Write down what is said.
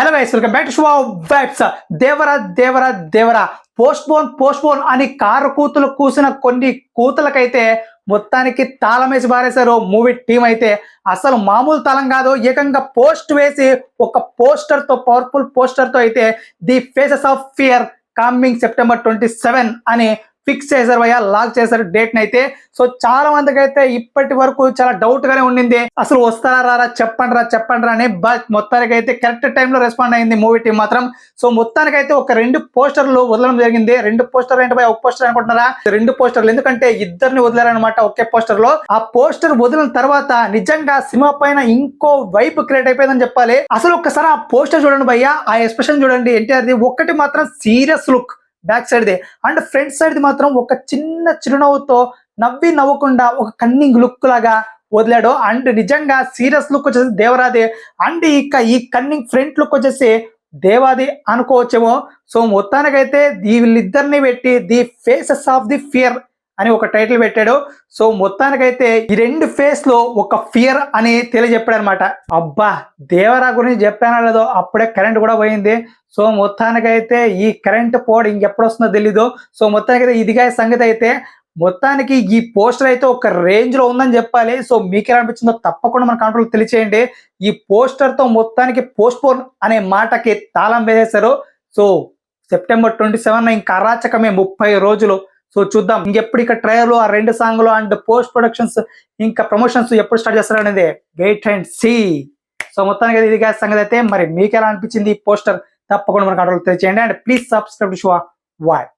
Hello guys welcome back show vibes Devara Devara Devara. Postpone postpone అని కారు కూతులు కూసిన కొన్ని కూతులకైతే మొత్తానికి తాళం వేసి మూవీ టీం అయితే. అసలు మామూలు తాళం కాదు ఏకంగా పోస్ట్ వేసి ఒక పోస్టర్తో పవర్ఫుల్ పోస్టర్తో అయితే the faces of fear coming September twenty seven అని ఫిక్స్ చేశారు భయ్యా లాక్ చేశారు డేట్ అయితే. సో చాలా మందికి అయితే ఇప్పటి వరకు చాలా డౌట్ గానే ఉండింది. అసలు వస్తారా రారా చెప్పండి రా చెప్పండి రా అని. బట్ మొత్తానికి అయితే కరెక్ట్ టైంలో రెస్పాండ్ అయింది మూవీ టీం మాత్రం. సో మొత్తానికి అయితే ఒక రెండు పోస్టర్లు వదలడం జరిగింది. రెండు పోస్టర్ ఏంటి ఒక పోస్టర్ అనుకుంటున్నారా? రెండు పోస్టర్లు ఎందుకంటే ఇద్దరిని వదిలారనమాట ఒకే పోస్టర్లో ఆ పోస్టర్ వదిలిన తర్వాత నిజంగా సినిమా పైన ఇంకో వైపు క్రియేట్ అయిపోయిందని చెప్పాలి. అసలు ఒక్కసారి ఆ పోస్టర్ చూడండి భయ్యా. ఆ ఎక్స్ప్రెషన్ చూడండి. ఎన్టీఆర్ది ఒక్కటి మాత్రం సీరియస్ లుక్ బ్యాక్ సైడ్ ది. అండ్ ఫ్రంట్ సైడ్ది మాత్రం ఒక చిన్న చిరునవ్వుతో నవ్వి నవ్వకుండా ఒక కన్నింగ్ లుక్ లాగా వదిలాడు. అండ్ నిజంగా సీరియస్ లుక్ వచ్చేసి దేవరాది. అండ్ ఇక ఈ కన్నింగ్ ఫ్రంట్ లుక్ వచ్చేసి దేవాది అనుకోవచ్చేమో. సో మొత్తానికైతే దీ వీళ్ళిద్దరిని పెట్టి the faces of the fear అని ఒక టైటిల్ పెట్టాడు. సో మొత్తానికైతే ఈ రెండు ఫేస్లో ఒక ఫియర్ అని తెలియజెప్పాడు అనమాట అబ్బా దేవరా గురించి చెప్పానో లేదో అప్పుడే కరెంట్ కూడా పోయింది. సో మొత్తానికైతే ఈ కరెంట్ పోడ్ ఇంకెప్పుడు వస్తుందో తెలీదు. సో మొత్తానికైతే ఇదిగా సంగతి అయితే మొత్తానికి ఈ పోస్టర్ అయితే ఒక రేంజ్లో ఉందని చెప్పాలి. సో మీకు ఎలా అనిపించిందో తప్పకుండా మన కంట్రోల్ తెలియచేయండి. ఈ పోస్టర్తో మొత్తానికి పోస్ట్ పోన్ అనే మాటకి తాళం వేసేశారు. సో సెప్టెంబర్ ట్వంటీ సెవెన్ ఇంకా అరాచకమే ముప్పై రోజులు సో చూద్దాం. ఇంకెప్పుడు ఇక ట్రయల్ ఆ రెండు సాంగ్లు అండ్ పోస్ట్ ప్రొడక్షన్స్ ఇంకా ప్రమోషన్స్ ఎప్పుడు స్టార్ట్ చేస్తారు అనేది వెయిట్ అండ్ సి సో మొత్తానికి అయితే ఇది గ్యాస్ సంగతి అయితే. మరి మీకు ఎలా అనిపించింది పోస్టర్ తప్పకుండా మనకు అడవులు తెలియచేయండి. And please subscribe to show వాయ్